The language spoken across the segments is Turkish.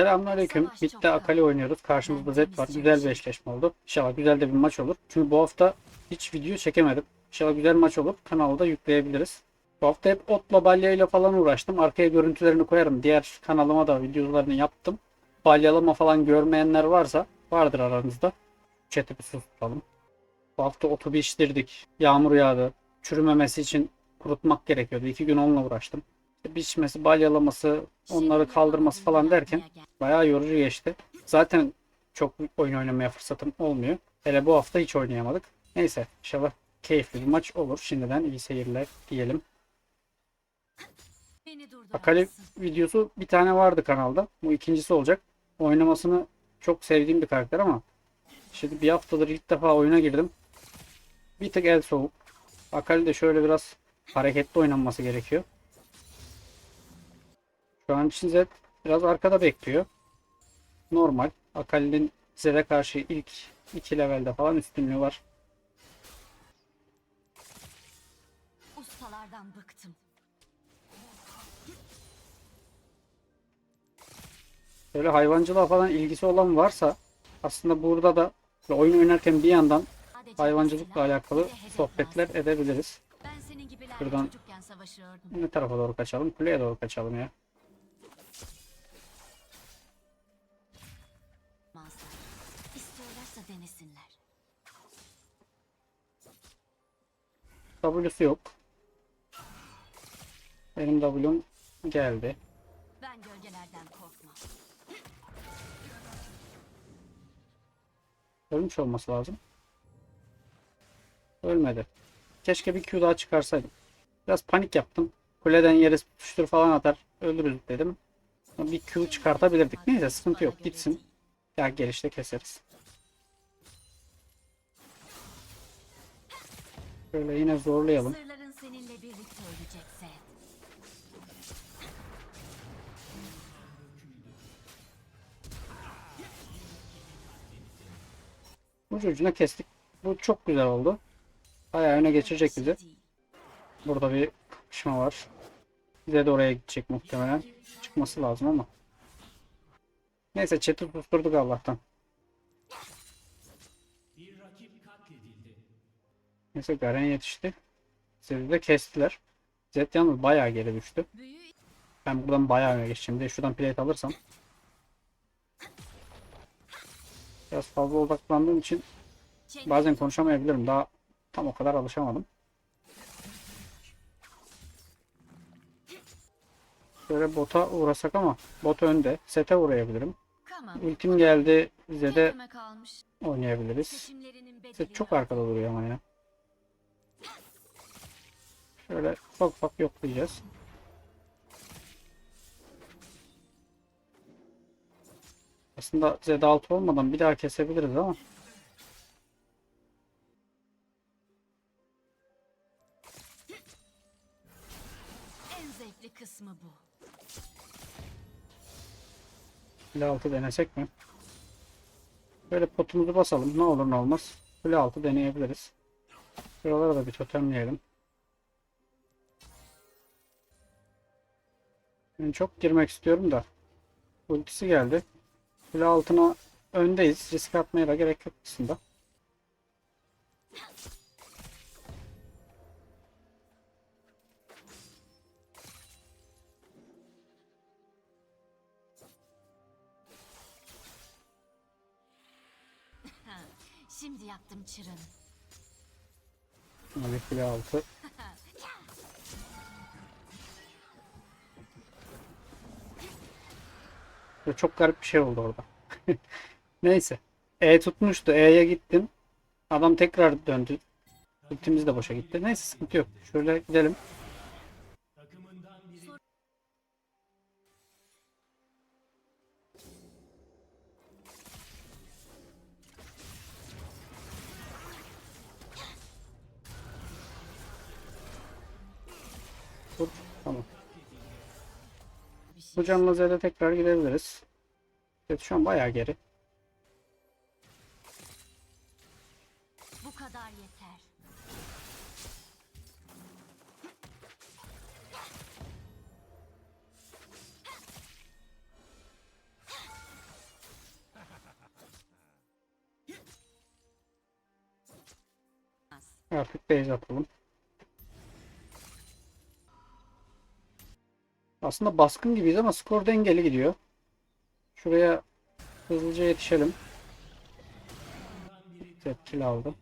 Selamünaleyküm. Mid'de Akali oynuyoruz. Karşımızda Zed var. Güzel bir eşleşme oldu. İnşallah güzel de bir maç olur. Çünkü bu hafta hiç video çekemedim. İnşallah güzel maç olur. Kanalda yükleyebiliriz. Bu hafta hep otla balyayla falan uğraştım. Arkaya görüntülerini koyarım. Diğer kanalıma da videolarını yaptım. Balyalama falan görmeyenler varsa vardır aranızda. Chat'i bir susturalım. Bu hafta otu biçtirdik. Yağmur yağdı. Çürümemesi için kurutmak gerekiyordu. İki gün onunla uğraştım. Biçmesi, balyalaması, onları kaldırması falan derken bayağı yorucu geçti. Zaten çok oyun oynamaya fırsatım olmuyor. Hele bu hafta hiç oynayamadık. Neyse inşallah keyifli bir maç olur. Şimdiden iyi seyirler diyelim. Akali videosu bir tane vardı kanalda. Bu ikincisi olacak. Oynamasını çok sevdiğim bir karakter ama şimdi bir haftadır ilk defa oyuna girdim. Bir tık el soğuk. Akali de şöyle biraz hareketli oynanması gerekiyor. Şu an için Zed biraz arkada bekliyor. Normal. Akali'nin Zed'e karşı ilk iki levelde falan üstünlüğü var. Ustalardan bıktım. Böyle hayvancılığa falan ilgisi olan varsa aslında burada da oyun oynarken bir yandan hayvancılıkla alakalı sohbetler edebiliriz. Savaşıyordum. Ne tarafa doğru kaçalım? Kuleye doğru kaçalım ya. W'su yok. Benim W'm geldi. Ben gölgelerden korkmam. Ölmüş olması lazım. Ölmedi. Keşke bir Q daha çıkarsaydım. Biraz panik yaptım. Kuleden yere tutuştur falan atar. Ölürüz dedim. Bir Q çıkartabilirdik. Neyse sıkıntı yok. Gitsin. Ya gelişte keseriz. Şöyle yine zorlayalım. Sırların seninle birlikte ölecekse. Ucu ucuna kestik. Bu çok güzel oldu. Bayağı öne geçirecek bizi. Burada bir kapışma var. Bize de oraya gidecek muhtemelen. Çıkması lazım ama. Neyse chat'i susturduk Allah'tan. Neyse Garen yetişti. Zed'i de kestiler. Zed yalnız bayağı geri düştü. Ben buradan bayağı öne geçeceğim. De şuradan plate alırsam. Biraz fazla odaklandığım için bazen konuşamayabilirim. Daha tam o kadar alışamadım. Böyle bota uğrasak ama bot önde. Sete uğrayabilirim. Ultim geldi. Zed'e oynayabiliriz. Zed çok arkada duruyor ama ya. Şöyle ufak ufak yoklayacağız. Aslında Zed altı olmadan bir daha kesebiliriz ama En zevkli kısmı bu. Kule altı denesek mi? Böyle potumuzu basalım. Ne olur ne olmaz. Kule altı deneyebiliriz. Şuralara da bir totemleyelim. Ben çok girmek istiyorum da. Ultisi geldi. Kule altına öndeyiz. Risk atmaya da gerek yok aslında. Şimdi yaptım çırın. Kule altı. Böyle çok garip bir şey oldu orada. Neyse. E tutmuştu. E'ye gittim. Adam tekrar döndü. Ultimiz de boşa gitti. Neyse sıkıntı yok. Şöyle gidelim. Bu canlı Z'de tekrar gidebiliriz. Evet şu an bayağı geri. Bu kadar yeter. Artık base atalım. Aslında baskın gibiyiz ama skor dengeli gidiyor. Şuraya hızlıca yetişelim. Tepkili aldım.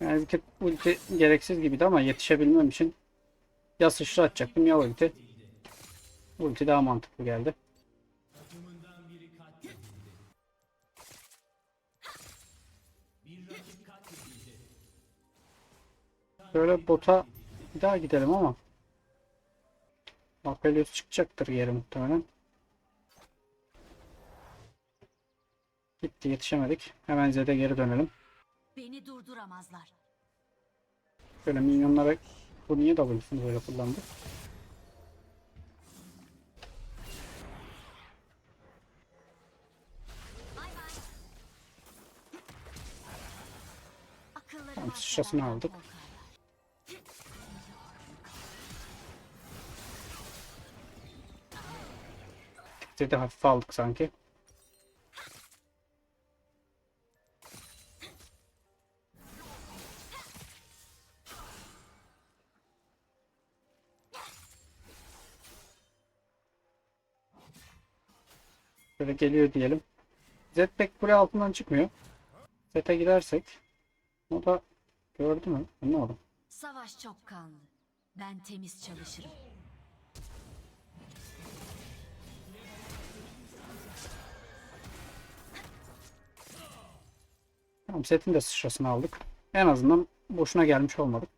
Yani bir ulti gereksiz gibiydi ama yetişebilmem için ya sıçra atacaktım ya ulti. Ulti daha mantıklı geldi. Böyle bota bir daha gidelim ama Aphelios çıkacaktır geri muhtemelen. Gitti yetişemedik. Hemen Zed'e geri dönelim. Beni durduramazlar. Böyle minyonlara bu niye W'sunu böyle kullandı? Tamam, benden aldık. korkarlar. Zed'i hafife aldık sanki. Böyle geliyor diyelim. Pek kule altından çıkmıyor. Zed'e gidersek o da gördü mü? Anlamadım. Savaş çok kanlı. Ben temiz çalışırım. Tamam setin de sıçrasını aldık. En azından boşuna gelmiş olmadık.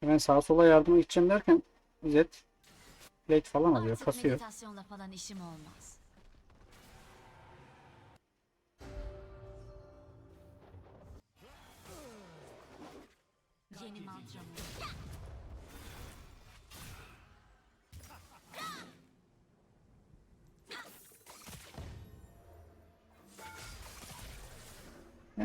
Hemen sağa sola yardıma gideceğim derken Zed plate falan alıyor, Artık kasıyor. falan işim olmaz. Yeni mantramı.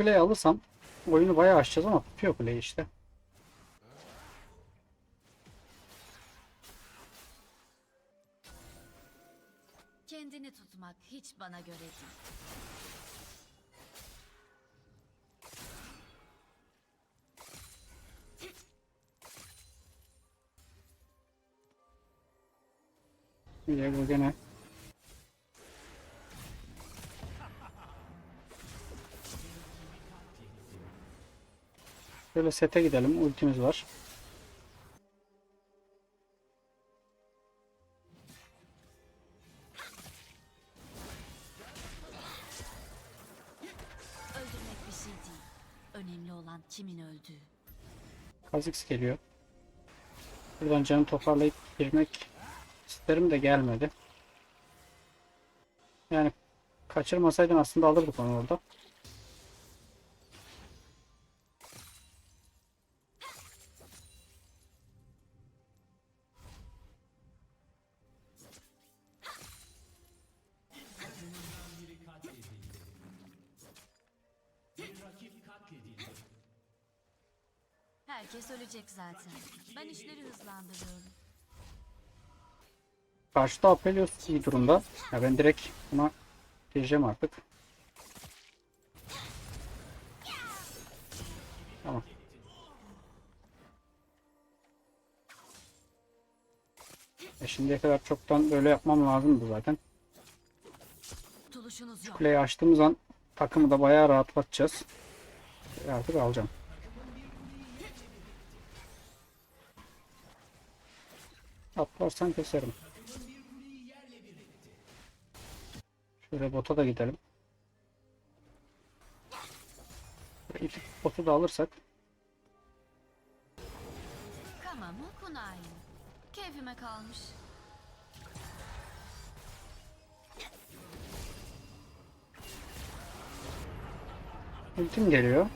Kuleyi alırsam oyunu bayağı açacağız ama tutuyor kuleyi işte. Kendini tutmak hiç bana göre değil. Diego gene. Şöyle sete gidelim. Ultimiz var. Şey değil. Önemli olan kimin öldüğü. Kha'Zix geliyor. Buradan canı toparlayıp girmek isterim de gelmedi. Yani kaçırmasaydım aslında alırdık onu orada. Herkes ölecek zaten. Ben işleri hızlandırıyorum. Karşıda Aphelios iyi durumda. Ya ben direkt buna gireceğim artık. Tamam. E şimdiye kadar çoktan böyle yapmam lazımdı zaten. Kuleyi açtığımız an takımı da bayağı rahatlatacağız. E Artık alacağım. Atlarsan keserim. Şöyle bota da gidelim. İki botu da alırsak. Tamamı kunai. Keyfime kalmış. Ultim geliyor.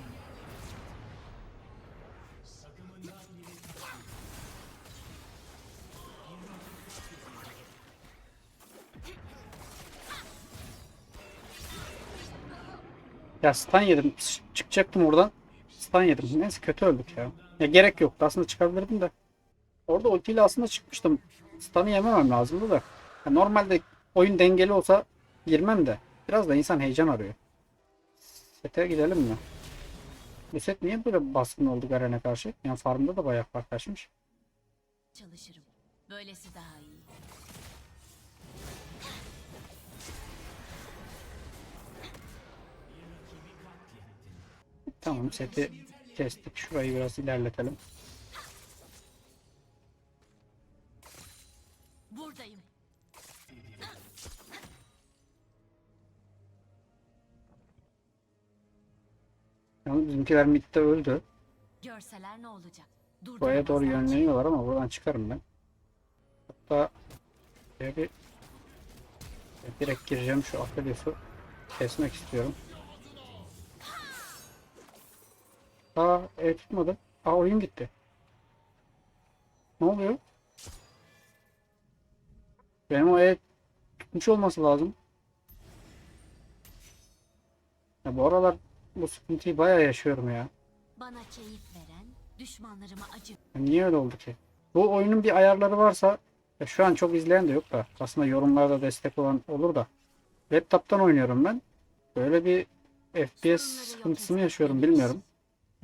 Ya stun yedim. Çıkacaktım oradan. Stun yedim. Neyse kötü öldük ya. Ya gerek yoktu. Aslında çıkabilirdim de. Orada ultiyle aslında çıkmıştım. Stun'ı yememem lazımdı da. Ya normalde oyun dengeli olsa girmem de. Biraz da insan heyecan arıyor. Sete gidelim mi? Bu set niye böyle baskın oldu Garen'e karşı? Yani farmda da bayağı fark. Çalışırım. Böylesi daha iyi. Tamam seti kestik. Şurayı biraz ilerletelim. Buradayım. Yalnız bizimkiler midde öldü. Görseler ne olacak? Buraya doğru yönleniyorlar ama buradan çıkarım ben. Hatta bir direkt gireceğim şu Aphelios'u kesmek istiyorum. Aa e tutmadı. Aa oyun gitti. Ne oluyor? Benim o e tutmuş olması lazım. Ya bu aralar bu sıkıntıyı bayağı yaşıyorum ya. Bana keyif veren, düşmanlarıma acı. Ya Niye öyle oldu ki? Bu oyunun bir ayarları varsa ya şu an çok izleyen de yok da aslında yorumlarda destek olan olur da laptop'tan oynuyorum ben. Böyle bir FPS sıkıntısı mı yaşıyorum bilmiyorum.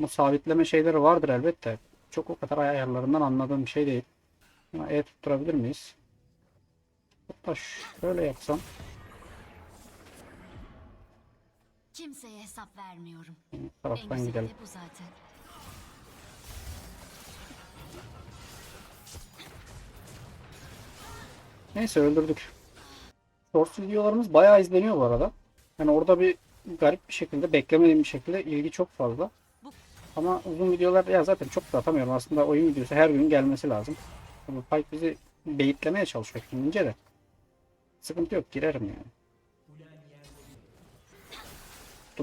Bu sabitleme şeyleri vardır elbette. Çok o kadar ayarlarından anladığım bir şey değil. Ama E tutturabilir miyiz? Hatta şöyle yapsam Kimseye hesap vermiyorum. En taraftan gidelim. de bu zaten. Neyse öldürdük. Shorts videolarımız bayağı izleniyor bu arada. Yani orada bir garip bir şekilde beklemediğim bir şekilde ilgi çok fazla. Ama uzun videolar ya zaten çok da atamıyorum. Aslında oyun videosu her gün gelmesi lazım. Bu Pike bizi beyitlemeye çalışıyor kendince de. Sıkıntı yok girerim yani.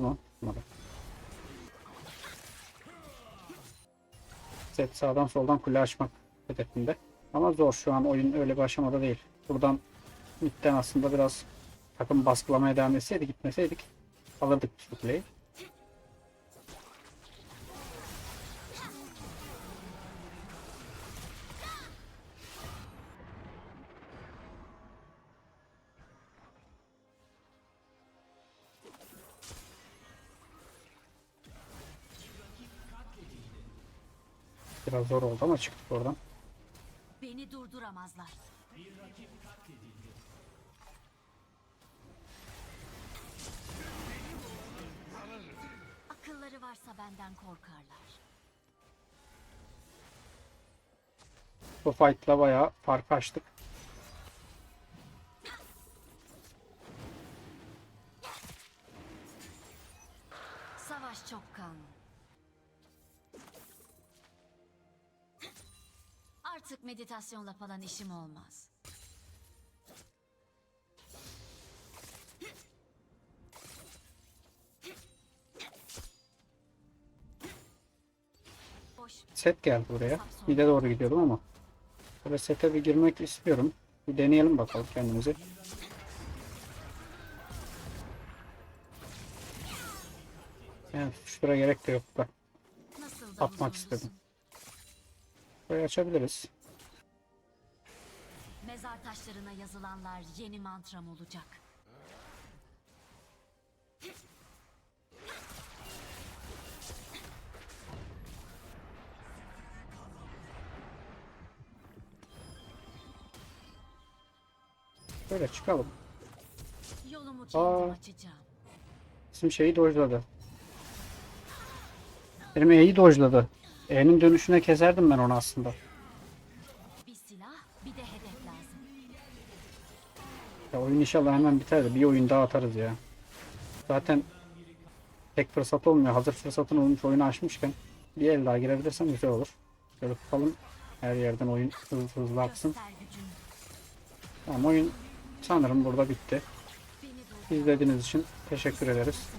Mu? Tutmadı. Set sağdan soldan kule açmak hedefinde. Ama zor şu an oyun öyle bir aşamada değil. Buradan midden aslında biraz takım baskılamaya devam etseydi gitmeseydik alırdık bu kuleyi. Biraz zor oldu ama çıktık oradan. Beni durduramazlar. Akılları varsa benden korkarlar. Bu fight'la bayağı fark açtık. Meditasyonla falan işim olmaz. Set geldi buraya. Bir de doğru gidiyordum ama. Böyle sete bir girmek istiyorum. Bir deneyelim bakalım kendimizi. Yani şura gerek de yok da. Atmak istedim. Burayı açabiliriz. Mezar taşlarına yazılanlar yeni mantram olacak. Böyle çıkalım. Yolumu kendim Aa. açacağım. Bizim şeyi dojladı. Benim E'yi dojladı. E'nin dönüşüne keserdim ben onu aslında. İnşallah hemen biter de bir oyun daha atarız ya. Zaten tek fırsat olmuyor. Hazır fırsatın olmuş oyunu açmışken bir el daha girebilirsem güzel olur. Şöyle tutalım. Her yerden oyun hızlı hızlı aksın. Tamam oyun sanırım burada bitti. İzlediğiniz için teşekkür ederiz.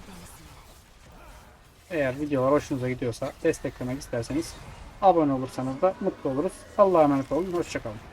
Eğer videolar hoşunuza gidiyorsa desteklemek isterseniz abone olursanız da mutlu oluruz. Allah'a emanet olun. Hoşçakalın.